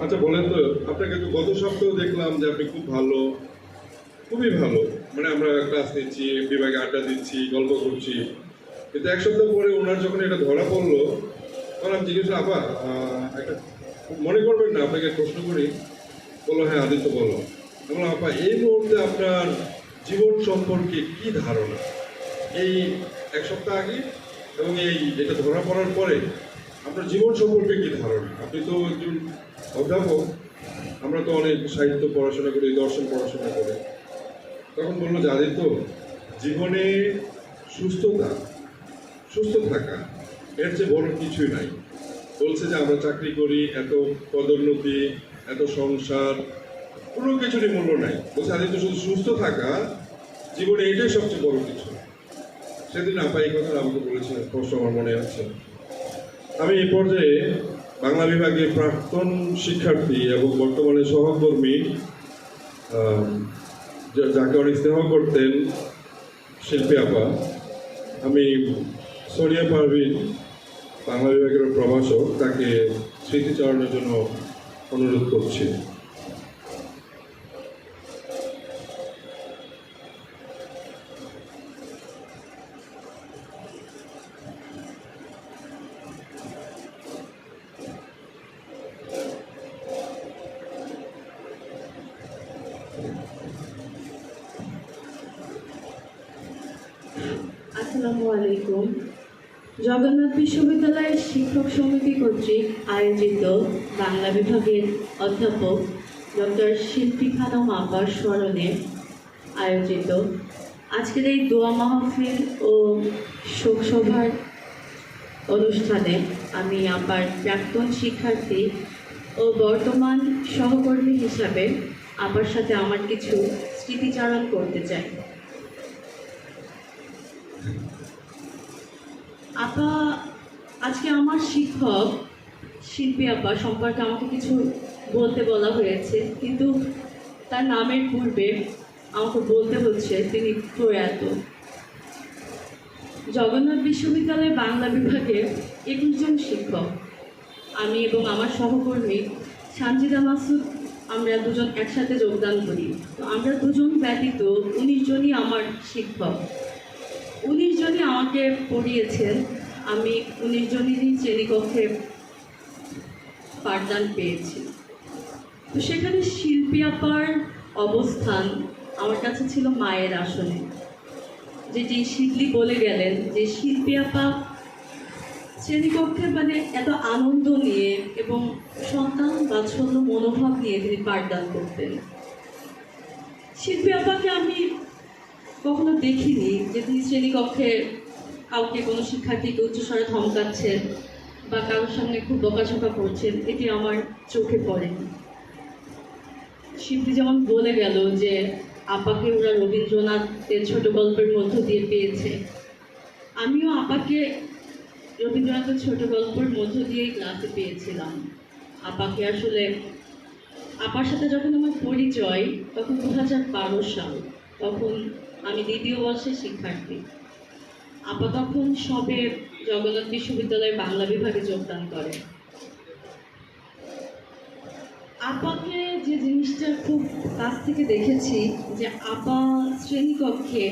আচ্ছা বলেন তো আপনাকে তো গত সপ্তাহ দেখলাম যে আপনি খুব ভালো খুবই ভালো। মানে আমরা ক্লাস নিচ্ছি বিভাগে আড্ডা দিচ্ছি গল্প করছি। কিন্তু এক সপ্তাহ পরে ওনার যখন এটা ধরা পড়ল তখন আমি জিজ্ঞেস আহ, একটা মনে করবেন না আপনাকে প্রশ্ন করি। বলো হ্যাঁ আদিত্য বলো। বললাম, আপা এই মুহূর্তে আপনার জীবন সম্পর্কে কি ধারণা? এই এক সপ্তাহ আগে এবং এই এটা ধরা পড়ার পরে আপনার জীবন সম্পর্কে কি ধারণা? আপনি তো একজন অধ্যাপক, আমরা তো অনেক সাহিত্য পড়াশোনা করি, দর্শন পড়াশোনা করি। তখন বলল যাদের তো জীবনে সুস্থতা, সুস্থ থাকা, এর চেয়ে বড় কিছুই নাই। বলছে যে আমরা চাকরি করি, এত পদোন্নতি, এত সংসার, কোনো কিছুরই মূল্য নাই। বলছে আদিত্য, শুধু সুস্থ থাকা জীবনে এটাই সবচেয়ে বড় কিছু। সেদিন আপা এই কথা আমাকে বলেছিলেন, স্পষ্ট আমার মনে আছে। আমি এই পর্যায়ে বাংলা বিভাগের প্রাক্তন শিক্ষার্থী এবং বর্তমানে সহকর্মী যাকে অনেক স্নেহ করতেন শিল্পী আপা, আমি সোনিয়া পারভিন বাংলা বিভাগের প্রভাষক, তাকে স্মৃতিচারণের জন্য অনুরোধ করছি। আসসালামু আলাইকুম। জগন্নাথ বিশ্ববিদ্যালয়ের শিক্ষক সমিতি কর্তৃক আয়োজিত বাংলা বিভাগের অধ্যাপক ডক্টর শিল্পী খানম আপার স্মরণে আয়োজিত আজকের এই দোয়া মাহফিল ও শোকসভার অনুষ্ঠানে আমি আপার প্রাক্তন শিক্ষার্থী ও বর্তমান সহকর্মী হিসাবে আপার সাথে আমার কিছু স্মৃতিচারণ করতে চাই। আপা, আজকে আমার শিক্ষক শিল্পী আপা, সম্পর্কে আমাকে কিছু বলতে বলা হয়েছে, কিন্তু তার নামের পূর্বে আমাকে বলতে হচ্ছে, তিনি প্রয়াত। জগন্নাথ বিশ্ববিদ্যালয় বাংলা বিভাগের একুশ জন শিক্ষক। আমি এবং আমার সহকর্মী সানজিদা মাসুদ, আমরা দুজন একসাথে যোগদান করি। তো আমরা দুজন ব্যতীত উনিশ জনই আমার শিক্ষক। উনিশ জনই আমাকে পড়িয়েছেন। আমি উনিশ জনেরই শ্রেণীকক্ষে পাঠদান পেয়েছি। তো সেখানে শিল্পী আপার অবস্থান আমার কাছে ছিল মায়ের আসনে। যেটি শিবলি বলে গেলেন যে শিল্পী আপা শ্রেণীকক্ষে মানে এত আনন্দ নিয়ে এবং সন্তান বাৎসল্য মনোভাব নিয়ে তিনি পাঠদান করতেন। শিল্পী আপাকে আমি কখনো দেখিনি যে তিনি শ্রেণীকক্ষে কাউকে কোনো শিক্ষার্থীকে উচ্চস্বরে ধমকাচ্ছেন বা কারোর সামনে খুব বকাঝকা করছেন, এটি আমার চোখে পড়েনি। শিল্পী যেমন বলে গেল যে, আপাকে ওরা রবীন্দ্রনাথের ছোট গল্পের মধ্য দিয়ে পেয়েছে। আমিও আপাকে রবীন্দ্রনাথের ছোট গল্পের মধ্য দিয়েই ক্লাসে পেয়েছিলাম। আপাকে আসলে, আপার সাথে যখন আমার পরিচয়, তখন দু হাজার বারো সাল। তখন আমি দ্বিতীয় বর্ষের শিক্ষার্থী। আপা তখন সবে জগন্নাথ বিশ্ববিদ্যালয়ের বাংলা বিভাগে যোগদান করে আপাকে যে জিনিসটা খুব কাছ থেকে দেখেছি যে আপা শ্রেণীকক্ষে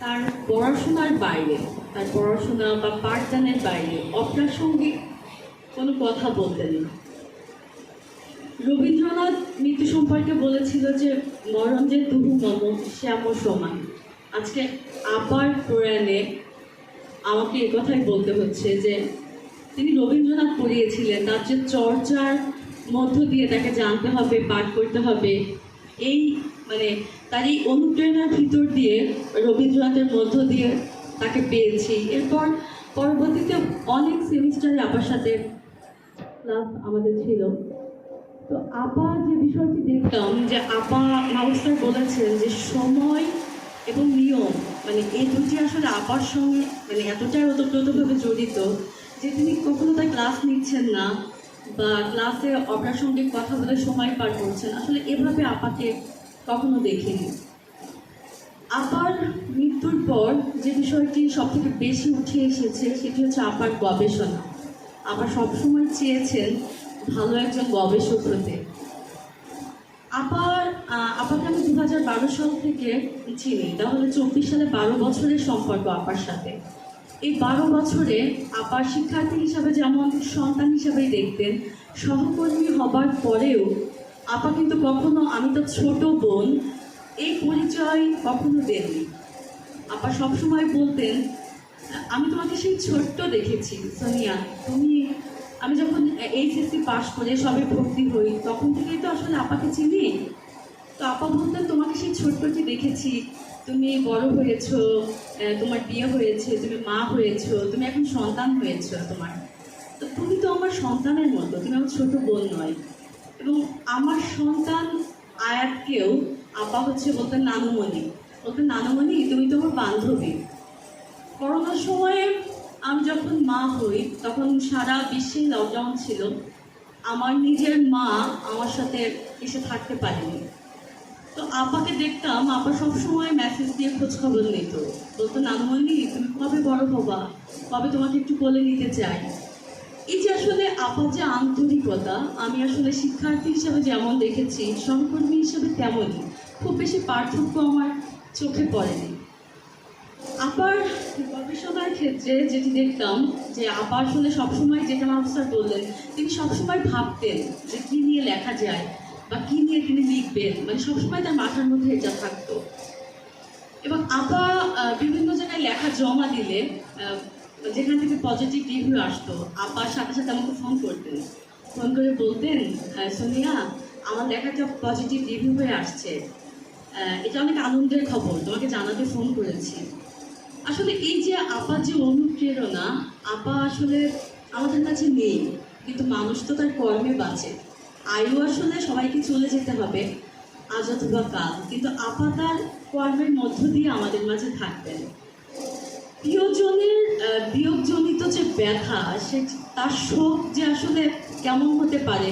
তার পড়াশোনার বাইরে, তার পড়াশোনা বা পাঠদানের বাইরে অপ্রাসঙ্গিক কোনো কথা বলতেন না। রবীন্দ্রনাথ মৃত্যু সম্পর্কে বলেছিল যে মরণ যে তুহু মম শ্যাম সমান। আজকে আপার প্রয়াণে আমাকে এ কথাই বলতে হচ্ছে যে, তিনি রবীন্দ্রনাথ পড়িয়েছিলেন, তার যে চর্চার মধ্য দিয়ে তাকে জানতে হবে, পাঠ করতে হবে, এই মানে তার এই অনুপ্রেরণার ভিতর দিয়ে রবীন্দ্রনাথের মধ্য দিয়ে তাকে পেয়েছি। এরপর পরবর্তীতে অনেক সেমিস্টারে আপার সাথে ক্লাস আমাদের ছিল। তো আপা যে বিষয়টি দেখতাম যে আপা মাউস্টার বলেছেন যে সময় এবং নিয়ম মানে এই দুটি আসলে আপার সঙ্গে মানে এতটাই ওতপ্রোতভাবে জড়িত যে তিনি কখনো তার ক্লাস নিচ্ছেন না বা ক্লাসে অপ্রাসঙ্গিক কথা বলে সময় পার করছেন। আসলে এভাবে আপাকে কখনো দেখিনি। আপার মৃত্যুর পর যে বিষয়টি সব থেকে বেশি উঠে এসেছে সেটি হচ্ছে আপার গবেষণা। আবার সবসময় চেয়েছেন ভালো একজন গবেষক হতে। আহ, আপাকে আমি দু হাজার বারো সাল থেকে চিনি। তাহলে চব্বিশ সালে বারো বছরের সম্পর্ক আপার সাথে। এই বারো বছরে আপার শিক্ষার্থী হিসাবে যেমন সন্তান হিসাবেই দেখতেন সহকর্মী হবার পরেও আপা কিন্তু কখনো আমি তো ছোট বোন এই পরিচয় কখনো দেননি। আপা সবসময় বলতেন আমি তোমাকে সেই ছোট্ট দেখেছি সোনিয়া তুমি আমি যখন এইচএসসি পাশ করে সবে ভর্তি হই, তখন থেকেই তো আসলে আপাকে চিনি। তো আপা বলতেন, তোমাকে সেই ছোট্টটি দেখেছি। তুমি বড় হয়েছো তোমার বিয়ে হয়েছে, তুমি মা হয়েছো, তুমি এখন সন্তান হয়েছো তোমার। তো তুমি তো আমার সন্তানের মতো, তুমি আমার ছোট বোন নয়। এবং আমার সন্তান আয়াতকেও আপা হচ্ছে বলতেন নানুমণি। বলতেন, নানুমণি, তুমি তো আমার বান্ধবী। করোনার সময়ে আমি যখন মা হই, তখন সারা বিশ্বে লকডাউন ছিল। আমার নিজের মা আমার সাথে এসে থাকতে পারেনি। তো আপাকে দেখতাম, আপা সবসময় মেসেজ দিয়ে খোঁজ খবর নিত। বলতো, নানুমণি, তুমি কবে বড় হবা? কবে তোমাকে একটু কোলে নিতে চাই? এই যে আসলে আপা যে আন্তরিকতা, আমি আসলে শিক্ষার্থী হিসাবে যেমন দেখেছি, সহকর্মী হিসাবে তেমনই। খুব বেশি পার্থক্য আমার চোখে পড়েনি। আপার গবেষণার ক্ষেত্রে যেটি দেখতাম যে আপা আসলে সবসময় যেটা মাস্টার বললেন তিনি সবসময় ভাবতেন যে কী নিয়ে লেখা যায় বা কী নিয়ে তিনি লিখবেন মানে সবসময় তার মাথার মধ্যে এটা থাকতো। এবং আপা বিভিন্ন জায়গায় লেখা জমা দিলে যেখান থেকে পজিটিভ রিভিউ আসতো আপার সাথে সাথে আমাকে ফোন করতেন। ফোন করে বলতেন আহ, সোনিয়া আমার লেখাটা পজিটিভ রিভিউ হয়ে আসছে। এটা অনেক আনন্দের খবর তোমাকে জানাতে ফোন করেছি। আসলে এই যে আপা যে অনুপ্রেরণা, আপা আসলে আমাদের কাছে নেই, কিন্তু মানুষ তো তার কর্মে বাঁচে। আয়ু আসলে সবাইকে চলে যেতে হবে, আজ অথবা কাল, কিন্তু আপা তার কর্মের মধ্য দিয়ে আমাদের মাঝে থাকবেন। প্রিয়জনের বিয়োগজনিত যে ব্যথা, সে তার শোক যে আসলে কেমন হতে পারে,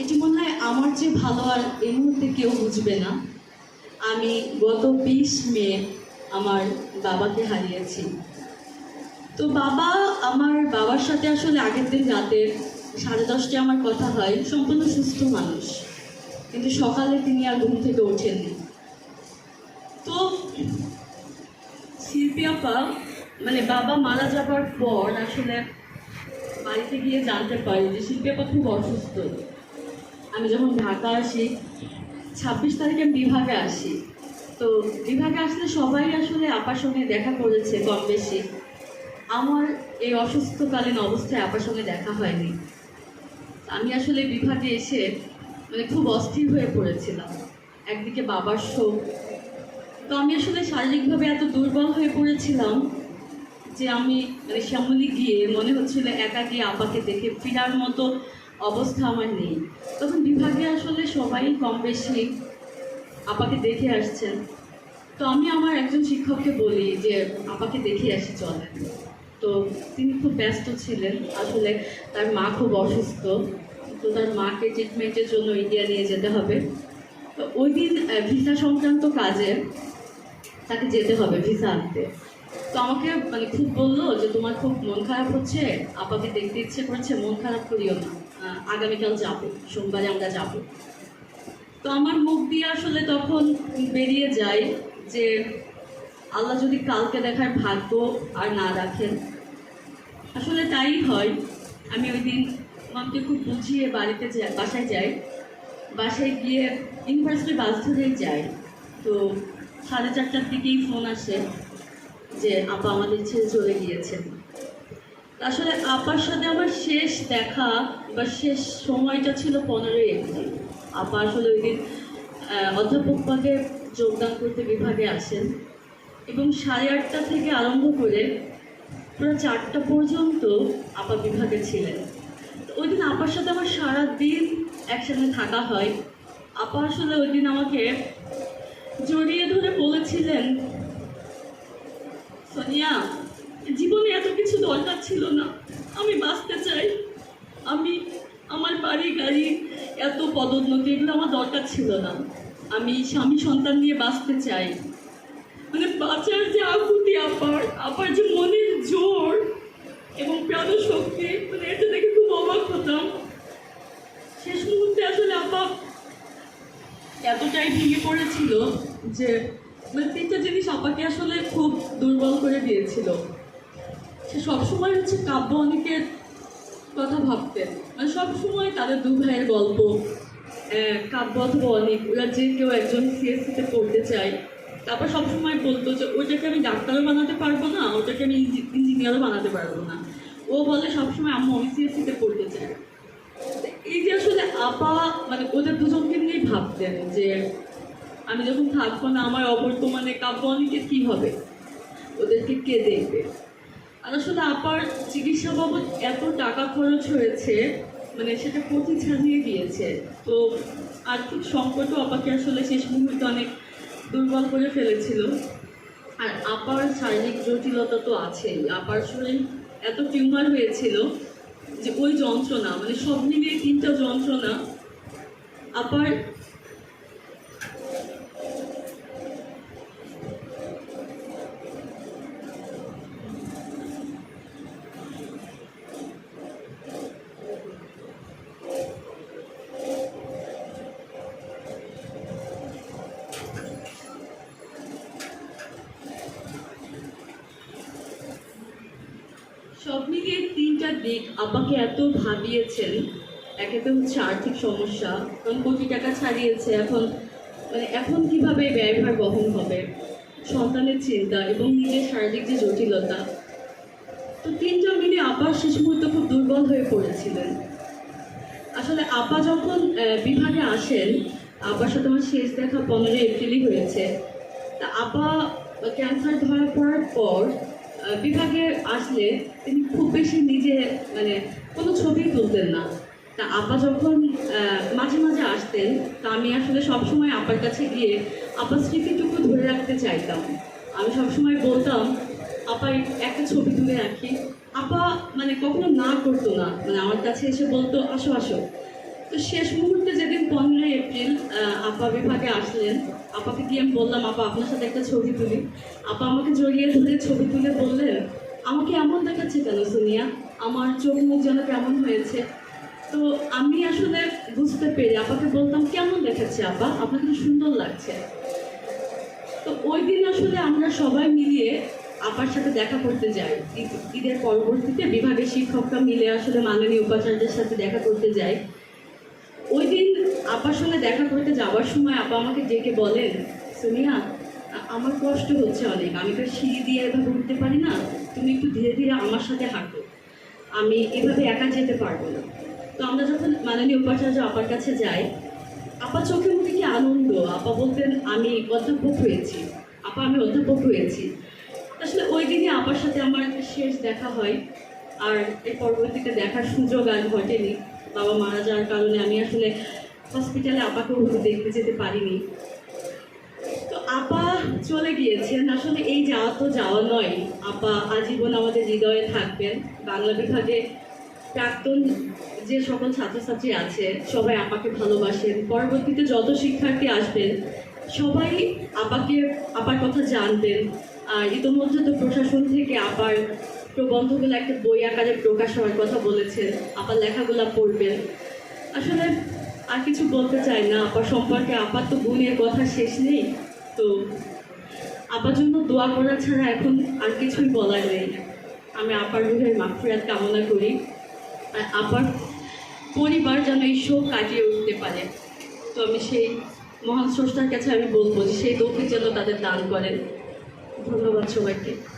এটি মনে হয় আমার যে ভালো আর এই মুহূর্তে কেউ বুঝবে না। আমি গত বিশ মে আমার বাবাকে হারিয়েছি। তো বাবা আমার বাবার সাথে আসলে আগের দিন রাতে সাড়ে দশটায় আমার কথা হয়। সম্পূর্ণ সুস্থ মানুষ। কিন্তু সকালে তিনি আর ঘুম থেকে ওঠেননি। তো শিল্পী আপা মানে বাবা মারা যাবার পর আসলে বাড়িতে গিয়ে জানতে পারি যে শিল্পী আপা খুব অসুস্থ। আমি যখন ঢাকা আসি, ছাব্বিশ তারিখে বিভাগে আসি। তো বিভাগে আসলে সবাই আসলে আপার সঙ্গে দেখা করেছে কম বেশি। আমার এই অসুস্থকালীন অবস্থায় আপার সঙ্গে দেখা হয়নি। আমি আসলে বিভাগে এসে মানে খুব অস্থির হয়ে পড়েছিলাম। একদিকে বাবার শোক। তো আমি আসলে শারীরিকভাবে এত দুর্বল হয়ে পড়েছিলাম যে আমি মানে শ্যামলি গিয়ে মনে হচ্ছিল একা গিয়ে আপাকে দেখে ফিরার মতো অবস্থা আমার নেই। তখন বিভাগে আসলে সবাই কম বেশি আপাকে দেখে আসছেন। তো আমি আমার একজন শিক্ষককে বলি যে, আপাকে দেখে আসি চলে তো তিনি খুব ব্যস্ত ছিলেন। আসলে তার মা খুব অসুস্থ। তো তার মাকে ট্রিটমেন্টের জন্য ইন্ডিয়া নিয়ে যেতে হবে। তো ওই দিন ভিসা সংক্রান্ত কাজে তাকে যেতে হবে ভিসা আনতে। তো আমাকে মানে খুব বলল যে, তোমার খুব মন খারাপ হচ্ছে, আপাকে দেখতে ইচ্ছে করছে, মন খারাপ করিও না। আগামীকাল যাব, সোমবারে আমরা যাব। তো আমার মুখ দিয়ে আসলে তখন বেরিয়ে যায় যে আল্লাহ যদি কালকে দেখার ভাগ্য আর না রাখেন আসলে তাই হয়। আমি ওই দিন মামকে খুব বুঝিয়ে বাড়িতে যাই বাসায় যাই। বাসায় গিয়ে ইউনিভার্সিটি বাস ধরেই যাই। তো সাড়ে চারটার দিকেই ফোন আসে যে, আপা আমাদের ছেড়ে চলে গিয়েছেন আসলে আপার সাথে আমার শেষ দেখা বা শেষ সময়টা ছিল পনেরোই এপ্রিল। আপা আসলে ওই দিন অধ্যাপক পদে যোগদান করতে বিভাগে আসেন এবং সাড়ে আটটা থেকে আরম্ভ করে পুরো চারটা পর্যন্ত আপা বিভাগে ছিলেন। ওই দিন আপার সাথে আমার সারা দিন একসাথে থাকা হয়। আপা আসলে ওই দিন আমাকে জড়িয়ে ধরে বলেছিলেন, সোনিয়া, জীবনে এত কিছু দরকার ছিল না। আমি বাঁচতে চাই। আমি আমার বাড়ি গাড়ি এত পদোন্নতি, এগুলো আমার দরকার ছিল না। আমি স্বামী সন্তান নিয়ে বাঁচতে চাই। মানে বাঁচার যে আকুতি আপার আপার যে মনের জোর এবং প্রাণ শক্তি মানে এটা দেখে খুব অবাক হতাম। শেষ মুহূর্তে আসলে আপা এতটাই ভেঙে পড়েছিল যে মানে তিনটা জিনিস আপাকে আসলে খুব দুর্বল করে দিয়েছিল। সে সবসময় হচ্ছে কাব্য অনেকের কথা ভাবতেন। মানে সবসময় তাদের দু ভাইয়ের গল্প কাব্য অথবা অনেক ওরা যে কেউ একজন সিএসসিতে পড়তে চায়, তারপর সবসময় বলতো যে, ওইটাকে আমি ডাক্তারও বানাতে পারব না ওটাকে আমি ইঞ্জিনিয়ারও বানাতে পারব না। ও বলে, সবসময় আম্মু, আমি সিএসসিতে পড়তে চাই। এই যে আসলে আপা মানে ওদের দুজনকে নিয়েই ভাবতেন যে, আমি যখন থাকব না, আমার অবর্তমানে কাব্য অনেকের কী হবে? ওদেরকে কে দেখবে? আসলে আপার চিকিৎসা বাবদ এত টাকা খরচ হয়েছে মানে সেটা প্রতি ছাড়িয়ে গিয়েছে তো আর্থিক সংকটও আপাকে আসলে শেষ মুহূর্তে অনেক দুর্বল করে ফেলেছিল। আর আপার শারীরিক জটিলতা তো আছেই। আপার শরীর এত টিউমার হয়েছিল যে ওই যন্ত্রণা মানে সব মিলিয়ে তিনটা যন্ত্রণা আপার সব মিলিয়ে দিক আপাকে এত ভাবিয়েছেন। একে তো হচ্ছে আর্থিক সমস্যা, কারণ কোটি টাকা ছাড়িয়েছে। এখন মানে এখন কীভাবে ব্যয়ভার বহন হবে? সন্তানের চিন্তা এবং নিজের শারীরিক যে জটিলতা। তো তিনজন মিলে আপা শেষ মুহূর্তে খুব দুর্বল হয়ে পড়েছিলেন। আসলে আপা যখন বিভাগে আসেন, আপার সাথে আমার শেষ দেখা পনেরোই এপ্রিলই হয়েছে। তা আপা ক্যান্সার ধরা পড়ার পর বিভাগে আসলে তিনি খুব বেশি নিজে মানে কোনো ছবি তুলতেন না। তা আপা যখন মাঝে মাঝে আসতেন, তা আমি আসলে সবসময় আপার কাছে গিয়ে আপার স্মৃতিটুকু ধরে রাখতে চাইতাম। আমি সবসময় বলতাম আপা একটা ছবি তুলে রাখি। আপা মানে কখনো না করতো না। মানে আমার কাছে এসে বলতো, আসো আসো। তো শেষ মুহূর্তে যেদিন পনেরোই এপ্রিল আপা বিভাগে আসলেন, আপাকে গিয়ে আমি বললাম, আপা, আপনার সাথে একটা ছবি তুলি। আপা আমাকে জড়িয়ে ধরে ছবি তুলে বললেন, আমাকে এমন দেখাচ্ছে কেন সোনিয়া? আমার চোখ মুখ যেন কেমন হয়েছে? তো আমি আসলে বুঝতে পেরে আপাকে বলতাম, কেমন দেখাচ্ছে আপা? আপনাকে সুন্দর লাগছে। তো ওই দিন আসলে আমরা সবাই মিলিয়ে আপার সাথে দেখা করতে যাই। ঈদ- ঈদের পরবর্তীতে বিভাগের শিক্ষকরা মিলে আসলে মাননীয় উপাচার্যের সাথে দেখা করতে যাই। ওই দিন আপার সঙ্গে দেখা করতে যাওয়ার সময় আপা আমাকে ডেকে বলেন, সোনিয়া আমার কষ্ট হচ্ছে অনেক। আমি তো সিঁড়ি দিয়ে এভাবে উঠতে পারি না। তুমি একটু ধীরে ধীরে আমার সাথে হাঁটো। আমি এভাবে একা যেতে পারব না। তো আমরা যখন মাননীয় উপাচার্য আপার কাছে যাই আপা চোখে মুখে কি আনন্দ? আপা বলতেন, আমি অধ্যাপক হয়েছি। আপা, আমি অধ্যাপক হয়েছি। আসলে ওই দিনই আপার সাথে আমার শেষ দেখা হয়। আর এর পরবর্তীতে দেখার সুযোগ আর ঘটেনি। বাবা মারা যাওয়ার কারণে আমি আসলে হসপিটালে আপাকেও দেখতে যেতে পারিনি। তো আপা চলে গিয়েছেন। আসলে এই যাওয়া তো যাওয়া নয়। আপা আজীবন আমাদের হৃদয়ে থাকবেন। বাংলা বিভাগে প্রাক্তন যে সকল ছাত্রছাত্রী আছে, সবাই আপাকে ভালোবাসেন। পরবর্তীতে যত শিক্ষার্থী আসবেন, সবাই আপাকে, আপার কথা জানবেন। আর ইতোমধ্যে তো প্রশাসন থেকে আপার প্রবন্ধগুলো একটা বই আকারে প্রকাশ হওয়ার কথা বলেছেন। আপার লেখাগুলো পড়বেন। আসলে আর কিছু বলতে চাই না। আপার সম্পর্কে আপার তো গুণের কথা শেষ নেই। তো আপার জন্য দোয়া করা ছাড়া এখন আর কিছুই বলার নেই। আমি আপার রুহের মাফিয়াত কামনা করি। আর আপার পরিবার যেন এই শোক কাটিয়ে উঠতে পারে। তো আমি সেই মহান স্রষ্টার কাছে আমি বলব যে, সেই দক্ষিণ যেন তাদের দান করেন। ধন্যবাদ সবাইকে।